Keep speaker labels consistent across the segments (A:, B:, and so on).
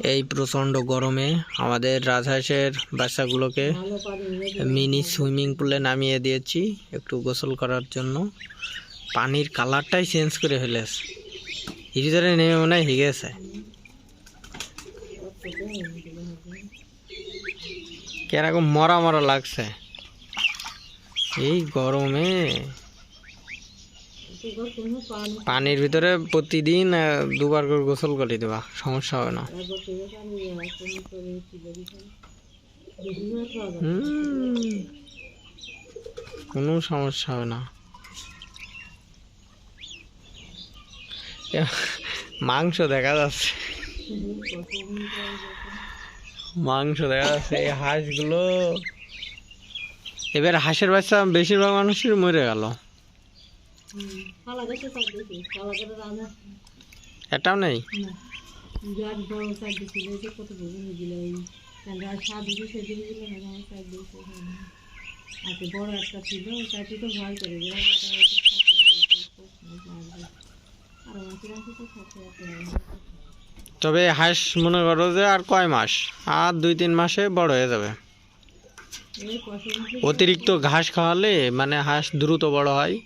A: এই প্রচণ্ড গরমে আমাদের রাজহাঁসের বাচ্চাগুলোকে মিনি সুইমিং পুলে নামিয়ে দিয়েছি একটু গোসল করার জন্য। পানির কালারটাই চেঞ্জ করে ফেলেছে। ভিতরে নেমে মনে হয় হিগেছে। কীরকম মরা মরা লাগছে। এই গরমে পানির ভিতরে প্রতিদিন দুবার করে গোসল করে দেবা, সমস্যা হবে না।
B: কোনো
A: সমস্যা হবে না। মাংস দেখা যাচ্ছে। মাংস দেখা যাচ্ছে, এই হাঁসগুলো। এবার হাঁসের বাচ্চা বেশিরভাগ মানুষের মরে গেল। এটাও নেই? তবে হাঁস মনে করো যে আর কয় মাস? আর দুই তিন মাসে বড় হয়ে যাবে। অতিরিক্ত ঘাস খাওয়ালে মানে হাঁস দ্রুত বড় হয়।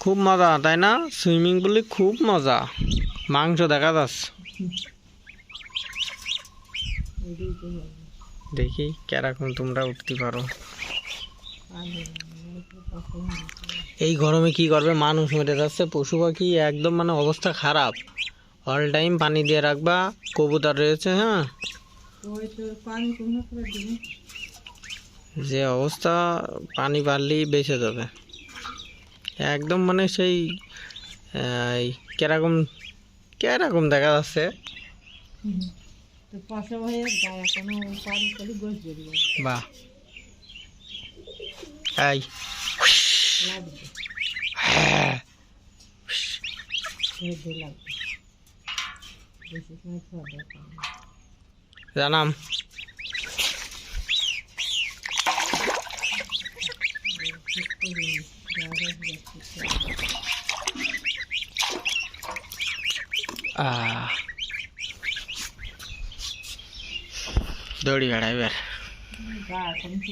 A: খুব মজা, তাই না? সুইমিং পুলে খুব মজা। মাংস দেখা যাচ্ছে। দেখি কেরকম তোমরা উঠতে পারো। এই গরমে কি করবে? মানুষ মরে যাচ্ছে। পশু পাখি একদম মানে অবস্থা খারাপ। অল টাইম পানি দিয়ে রাখবা। কবুতর রয়েছে হ্যাঁ? যে অবস্থা, পানি বাড়লেই বেঁচে যাবে। একদম মানে সেই কেরকম কেরকম দেখা যাচ্ছে।
B: হয়ে
A: বাহ। এই। হ্যাঁ। জানাম। આ દોડી
B: વાળા આવ્યા.